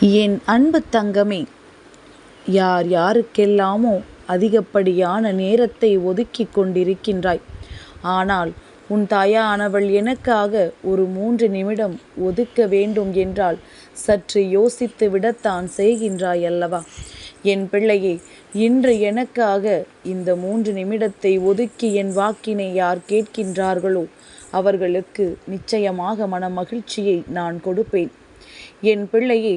என் அன்பு தங்கமே யார் யாருக்கெல்லாமோ அதிகப்படியான நேரத்தை ஒதுக்கிக் கொண்டிருக்கின்றாய். ஆனால் உன் தாயானவள் எனக்காக ஒரு மூன்று நிமிடம் ஒதுக்க வேண்டும் என்றால் சற்று யோசித்து விடத்தான் செய்கின்றாய் அல்லவா? என் பிள்ளையே இன்று எனக்காக இந்த மூன்று நிமிடத்தை ஒதுக்கி என் வாக்கினை யார் கேட்கின்றார்களோ அவர்களுக்கு நிச்சயமாக மன மகிழ்ச்சியை நான் கொடுப்பேன். என் பிள்ளையே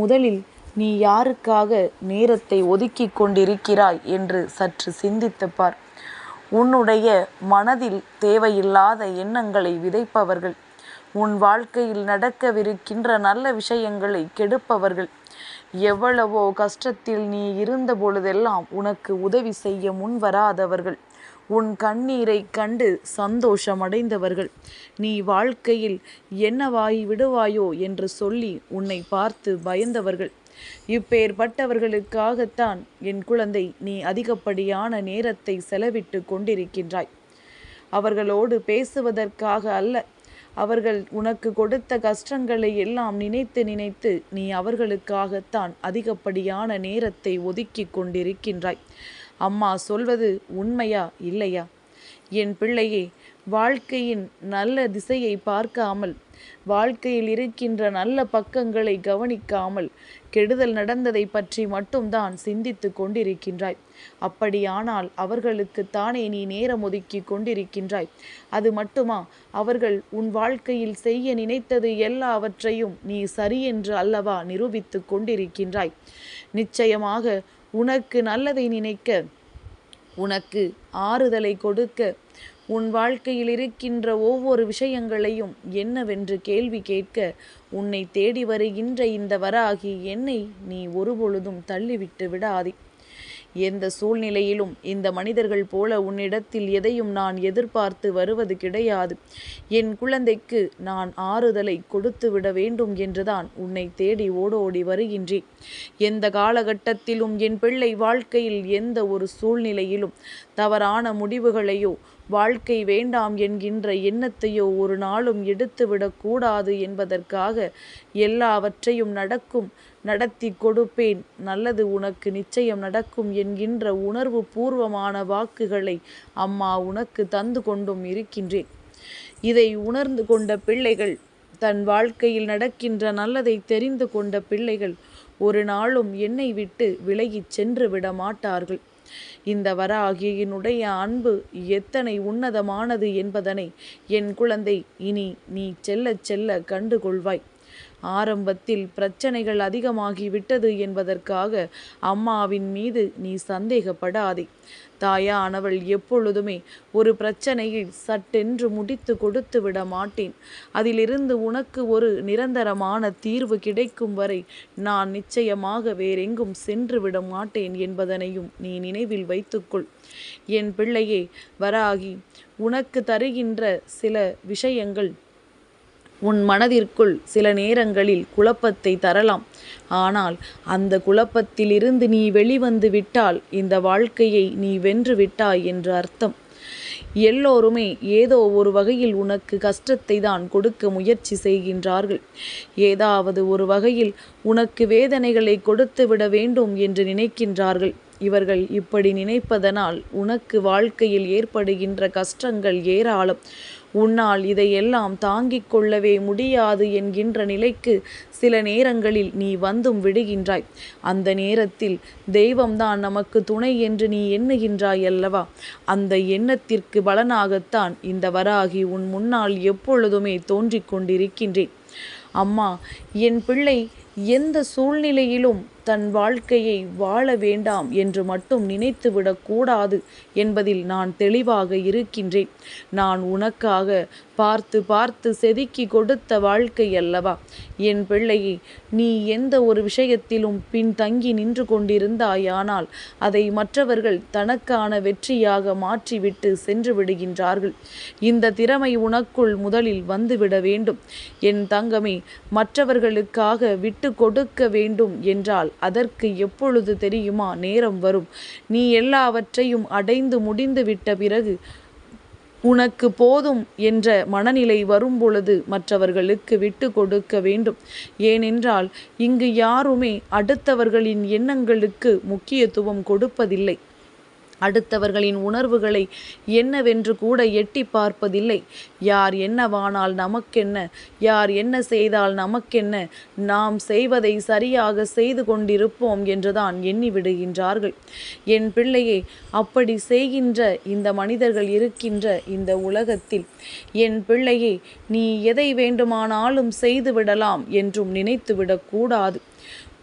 முதலில் நீ யாருக்காக நேரத்தை ஒதுக்கிக் கொண்டிருக்கிறாய் என்று சற்று சிந்தித்து பார். உன்னுடைய மனதில் தேவையில்லாத எண்ணங்களை விதைப்பவர்கள் உன் வாழ்க்கையில் நடக்கவிருக்கின்ற நல்ல விஷயங்களை கெடுப்பவர்கள். எவ்வளவோ கஷ்டத்தில் நீ இருந்த பொழுதெல்லாம் உனக்கு உதவி செய்ய முன்வராதவர்கள். உன் கண்ணீரை கண்டு சந்தோஷமடைந்தவர்கள். நீ வாழ்க்கையில் என்னவாய் விடுவாயோ என்று சொல்லி உன்னை பார்த்து பயந்தவர்கள். இப்பேற்பட்டவர்களுக்காகத்தான் என் குழந்தை நீ அதிகப்படியான நேரத்தை செலவிட்டு கொண்டிருக்கின்றாய். அவர்களோடு பேசுவதற்காக அல்ல அவர்கள் உனக்கு கொடுத்த கஷ்டங்களை எல்லாம் நினைத்து நினைத்து நீ அவர்களுக்காகத்தான் அதிகப்படியான நேரத்தை ஒதுக்கி கொண்டிருக்கின்றாய். அம்மா சொல்வது உண்மையா இல்லையா? என் பிள்ளையே வாழ்க்கையின் நல்ல திசையை பார்க்காமல் வாழ்க்கையில் இருக்கின்ற நல்ல பக்கங்களை கவனிக்காமல் கெடுதல் நடந்ததை பற்றி மட்டும்தான் சிந்தித்து கொண்டிருக்கின்றாய். அப்படியானால் அவர்களுக்கு தானே நீ நேரம் ஒதுக்கி கொண்டிருக்கின்றாய். அது மட்டுமா? அவர்கள் உன் வாழ்க்கையில் செய்ய நினைத்தது எல்லாவற்றையும் நீ சரியென்று அல்லவா நிரூபித்து கொண்டிருக்கின்றாய். நிச்சயமாக உனக்கு நல்லதை நினைக்க உனக்கு ஆறுதலை கொடுக்க உன் வாழ்க்கையில் இருக்கின்ற ஒவ்வொரு விஷயங்களையும் என்னவென்று கேள்வி கேட்க உன்னை தேடி வருகின்ற இந்த வராகி என்னை நீ ஒருபொழுதும் தள்ளிவிட்டு விடாதே. எந்த சூழ்நிலையிலும் இந்த மனிதர்கள் போல உன்னிடத்தில் எதையும் நான் எதிர்பார்த்து வருவது கிடையாது. என் குழந்தைக்கு நான் ஆறுதலை கொடுத்து விட வேண்டும் என்றுதான் உன்னை தேடி ஓடோடி வருகின்றேன். எந்த காலகட்டத்திலும் என் பிள்ளை வாழ்க்கையில் எந்த ஒரு சூழ்நிலையிலும் தவறான முடிவுகளையோ வாழ்க்கை வேண்டாம் என்கின்ற எண்ணத்தையோ ஒரு நாளும் எடுத்துவிடக்கூடாது என்பதற்காக எல்லாவற்றையும் நடக்கும் நடத்தி கொடுப்பேன். நல்லது உனக்கு நிச்சயம் நடக்கும் என்கின்ற உணர்வு பூர்வமான வாக்குகளை அம்மா உனக்கு தந்து கொண்டும் இருக்கின்றேன். இதை உணர்ந்து கொண்ட பிள்ளைகள் தன் வாழ்க்கையில் நடக்கின்ற நல்லதை தெரிந்து கொண்ட பிள்ளைகள் ஒரு நாளும் என்னை விட்டு விலகிச் சென்று விட மாட்டார்கள் இந்த வராகியினுடைய அன்பு எத்தனை உன்னதமானது என்பதனை என் குழந்தை இனி நீ செல்ல செல்ல கண்டுகொள்வாய் ஆரம்பத்தில் பிரச்சனைகள் அதிகமாகிவிட்டது என்பதற்காக அம்மாவின் மீது நீ சந்தேகப்படாதே. தாயானவள் எப்பொழுதுமே ஒரு பிரச்சனையில் சட்டென்று முடித்து கொடுத்து விட மாட்டேன். அதிலிருந்து உனக்கு ஒரு நிரந்தரமான தீர்வு கிடைக்கும் வரை நான் நிச்சயமாக வேறெங்கும் சென்று விட மாட்டேன் என்பதனையும் நீ நினைவில் வைத்துக்கொள். என் பிள்ளையே வராகி உனக்கு தருகின்ற சில விஷயங்கள் உன் மனதிற்குள் சில நேரங்களில் குழப்பத்தை தரலாம். ஆனால் அந்த குழப்பத்திலிருந்து நீ வெளிவந்து விட்டால் இந்த வாழ்க்கையை நீ வென்று விட்டாய் என்று அர்த்தம். எல்லோருமே ஏதோ ஒரு வகையில் உனக்கு கஷ்டத்தை தான் கொடுக்க முயற்சி செய்கின்றார்கள். ஏதாவது ஒரு வகையில் உனக்கு வேதனைகளை கொடுத்து விட வேண்டும் என்று நினைக்கின்றார்கள். இவர்கள் இப்படி நினைப்பதனால் உனக்கு வாழ்க்கையில் ஏற்படுகின்ற கஷ்டங்கள் ஏராளம். உன்னால் இதையெல்லாம் தாங்கிக் கொள்ளவே முடியாது என்கின்ற நிலைக்கு சில நேரங்களில் நீ வந்தும் விடுகின்றாய். அந்த நேரத்தில் தெய்வம்தான் நமக்கு துணை என்று நீ எண்ணுகின்றாய் அல்லவா? அந்த எண்ணத்திற்கு பலனாகத்தான் இந்த வராகி உன் முன்னால் எப்பொழுதுமே தோன்றிக் கொண்டிருக்கின்றேன். அம்மா என் பிள்ளை எந்த சூழ்நிலையிலும் தன் வாழ்க்கையை வாழ வேண்டாம் என்று மட்டும் நினைத்துவிடக்கூடாது என்பதில் நான் தெளிவாக இருக்கின்றேன். நான் உனக்காக பார்த்து பார்த்து செதுக்கி கொடுத்த வாழ்க்கை அல்லவா? என் பிள்ளையை நீ எந்த ஒரு விஷயத்திலும் பின்தங்கி நின்று கொண்டிருந்தாயானால் அதை மற்றவர்கள் தனக்கான வெற்றியாக மாற்றிவிட்டு சென்று விடுகின்றார்கள். இந்த திறமை உனக்குள் முதலில் வந்துவிட வேண்டும். என் தங்கமே மற்றவர்களுக்காக விட்டு கொடுக்க வேண்டும் என்றால் அதற்கு எப்பொழுது தெரியுமா? நேரம் வரும். நீ எல்லாவற்றையும் அடைந்து முடிந்து விட்ட பிறகு உனக்கு போதும் என்ற மனநிலை வரும்பொழுது மற்றவர்களுக்கு விட்டு கொடுக்க வேண்டும். ஏனென்றால் இங்கு யாருமே அடுத்தவர்களின் எண்ணங்களுக்கு முக்கியத்துவம் கொடுப்பதில்லை. அடுத்தவர்களின் உணர்வுகளை என்னவென்று கூட எட்டி பார்ப்பதில்லை. யார் என்னவானால் நமக்கென்ன? யார் என்ன செய்தால் நமக்கென்ன? நாம் செய்வதை சரியாக செய்து கொண்டிருப்போம் என்றுதான் எண்ணி விடுகின்றார்கள் என் பிள்ளையே அப்படி செய்கின்ற இந்த மனிதர்கள் இருக்கின்ற இந்த உலகத்தில் என் பிள்ளையே நீ எதை வேண்டுமானாலும் செய்துவிடலாம் என்றும் நினைத்துவிடக்கூடாது.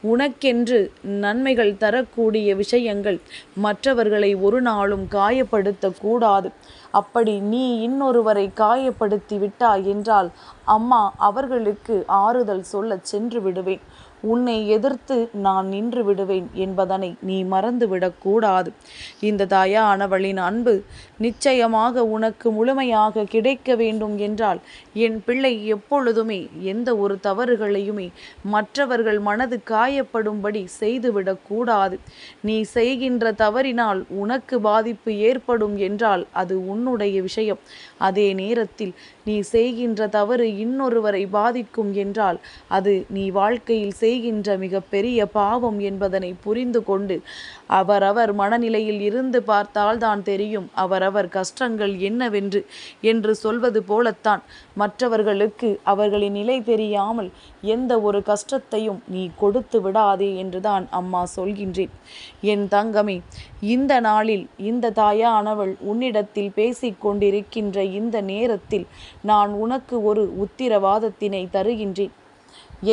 உனக்கென்று நன்மைகள் தரக்கூடிய விஷயங்கள் மற்றவர்களை ஒரு நாளும் காயப்படுத்தக்கூடாது. அப்படி நீ இன்னொருவரை காயப்படுத்தி விட்டாய் என்றால் அம்மா அவர்களுக்கு ஆறுதல் சொல்ல சென்று விடுவேன். உன்னை எதிர்த்து நான் நின்று விடுவேன் என்பதனை நீ மறந்துவிடக்கூடாது இந்த தாயானவளின் அன்பு நிச்சயமாக உனக்கு முழுமையாக கிடைக்க வேண்டும் என்றால் என் பிள்ளை எப்பொழுதுமே எந்த ஒரு தவறுகளையுமே மற்றவர்கள் மனது காயப்படும்படி செய்துவிடக்கூடாது நீ செய்கின்ற தவறினால் உனக்கு பாதிப்பு ஏற்படும் என்றால் அது உன்னுடைய விஷயம். அதே நேரத்தில் நீ செய்கின்ற தவறு இன்னொருவரை பாதிக்கும் என்றால் அது நீ வாழ்க்கையில் செய்கின்ற மிக பெரிய பாவம் என்பதனை புரிந்து கொண்டு அவரவர் மனநிலையில் இருந்து பார்த்தால்தான் தெரியும் அவரவர் கஷ்டங்கள் என்னவென்று என்று சொல்வது போலத்தான். மற்றவர்களுக்கு அவர்களின் நிலை தெரியாமல் எந்த ஒரு கஷ்டத்தையும் நீ கொடுத்து விடாதே என்றுதான் அம்மா சொல்கின்றேன். என் தங்கமே இந்த நாளில் இந்த தாயானவள் உன்னிடத்தில் பேசிக்கொண்டிருக்கின்ற இந்த நேரத்தில் நான் உனக்கு ஒரு உத்திரவாதத்தினை தருகின்றேன்.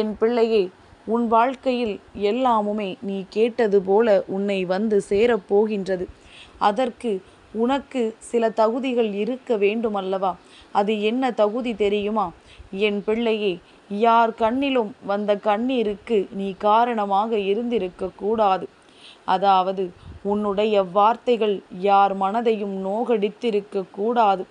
என் பிள்ளையே உன் வாழ்க்கையில் எல்லாமுமே நீ கேட்டது போல உன்னை வந்து சேரப்போகின்றது. அதற்கு உனக்கு சில தகுதிகள் இருக்க வேண்டும் அல்லவா அது என்ன தகுதி தெரியுமா? என் பிள்ளையே யார் கண்ணிலும் வந்த கண்ணீருக்கு நீ காரணமாக இருந்திருக்க கூடாது அதாவது உன்னுடைய வார்த்தைகள் யார் மனதையும் நோகடித்திருக்க கூடாது.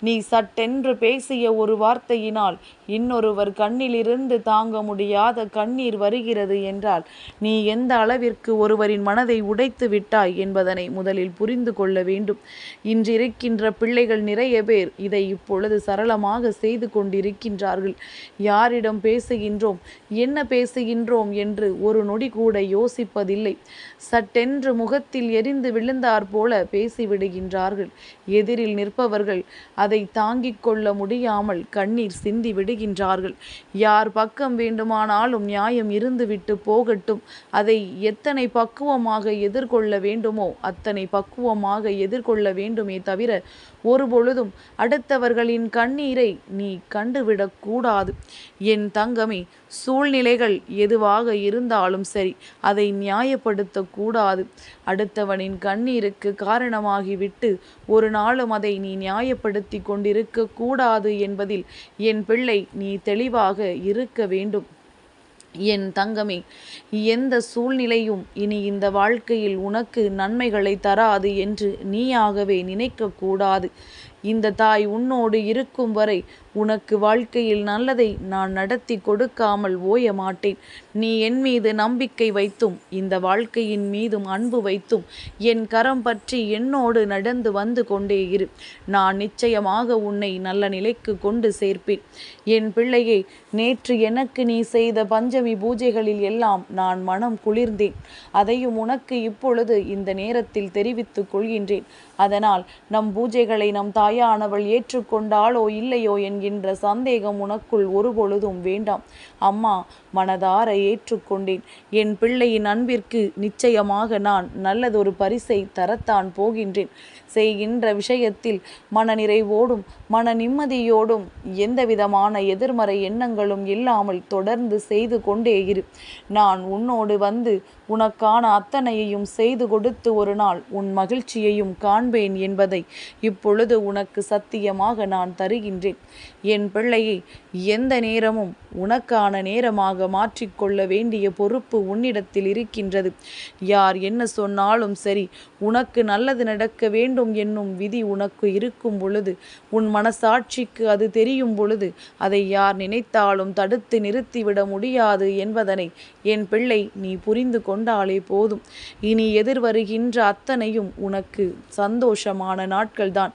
நீ சட்டென்று பேசிய ஒரு வார்த்தையினால் இன்னொருவர் கண்ணிலிருந்து தாங்க முடியாத கண்ணீர் வருகிறது என்றால் நீ எந்த அளவிற்கு ஒருவரின் மனதை உடைத்து விட்டாய் என்பதனை முதலில் புரிந்து கொள்ள வேண்டும். இன்றிருக்கின்ற பிள்ளைகள் நிறைய பேர் இதை இப்பொழுது சரளமாக செய்து கொண்டிருக்கின்றார்கள். யாரிடம் பேசுகின்றோம்? என்ன பேசுகின்றோம்? என்று ஒரு நொடி கூட யோசிப்பதில்லை. சட்டென்று முகத்தில் எரிந்து விழுந்தார் போல பேசிவிடுகின்றார்கள். எதிரில் நிற்பவர்கள் அதை தாங்கிக் கொள்ள முடியாமல் கண்ணீர் சிந்தி விடுகின்றார்கள் யார் பக்கம் வேண்டுமானாலும் நியாயம் இருந்துவிட்டு போகட்டும். அதை எத்தனை பக்குவமாக எதிர்கொள்ள வேண்டுமோ அத்தனை பக்குவமாக எதிர்கொள்ள வேண்டுமே தவிர ஒரு பொழுதும் அடுத்தவர்களின் கண்ணீரை நீ கண்டுவிடக்கூடாது என் தங்கமே சூழ்நிலைகள் எதுவாக இருந்தாலும் சரி அதை நியாயப்படுத்தக்கூடாது அடுத்தவனின் கண்ணீருக்கு காரணமாகிவிட்டு ஒரு நாளும் அதை நீ நியாயப்படுத்தி கொண்டிருக்க கூடாது என்பதில் என் பிள்ளை நீ தெளிவாக இருக்க வேண்டும். என் தங்கமே எந்த சூழ்நிலையும் இனி இந்த வாழ்க்கையில் உனக்கு நன்மைகளை தராது என்று நீயாகவே நினைக்கக்கூடாது இந்த தாய் உன்னோடு இருக்கும் வரை உனக்கு வாழ்க்கையில் நல்லதை நான் நடத்தி கொடுக்காமல் ஓய மாட்டேன். நீ என் மீது நம்பிக்கை வைத்தும் இந்த வாழ்க்கையின் மீதும் அன்பு வைத்தும் என் கரம் பற்றி என்னோடு நடந்து வந்து கொண்டே இரு. நான் நிச்சயமாக உன்னை நல்ல நிலைக்கு கொண்டு சேர்ப்பேன். என் பிள்ளையை நேற்று எனக்கு நீ செய்த பஞ்சமி பூஜைகளில் எல்லாம் நான் மனம் குளிர்ந்தேன். அதையும் உனக்கு இப்பொழுது இந்த நேரத்தில் தெரிவித்துக் கொள்கின்றேன். அதனால் நம் பூஜைகளை நம் தாய் தாயானவள் ஏற்றுக்கொண்டாளோ இல்லையோ என்கின்ற சந்தேகம் உனக்குள் ஒருபொழுதும் வேண்டாம். அம்மா மனதார ஏற்றுக்கொண்டேன். என் பிள்ளையின் அன்பிற்கு நிச்சயமாக நான் நல்லதொரு பரிசை தரத்தான் போகின்றேன். செய்கின்ற விஷயத்தில் மனநிறைவோடும் மன நிம்மதியோடும் எந்தவிதமான எதிர்மறை எண்ணங்களும் இல்லாமல் தொடர்ந்து செய்து கொண்டே இரு. நான் உன்னோடு வந்து உனக்கான அத்தனையையும் செய்து கொடுத்து ஒரு நாள் உன் மகிழ்ச்சியையும் காண்பேன் என்பதை இப்பொழுது உனக்கு உனக்கு சத்தியமாக நான் தருகின்றேன். என் பிள்ளையை எந்த நேரமும் உனக்கான நேரமாக மாற்றிக்கொள்ள வேண்டிய பொறுப்பு உன்னிடத்தில் இருக்கின்றது. யார் என்ன சொன்னாலும் சரி உனக்கு நல்லது நடக்க வேண்டும் என்னும் விதி உனக்கு இருக்கும் பொழுது உன் மனசாட்சிக்கு அது தெரியும் பொழுது அதை யார் நினைத்தாலும் தடுத்து நிறுத்திவிட முடியாது என்பதனை என் பிள்ளை நீ புரிந்து கொண்டாலே போதும். இனி எதிர்வருகின்ற அத்தனையும் உனக்கு சந்தோஷமான நாட்கள்தான்.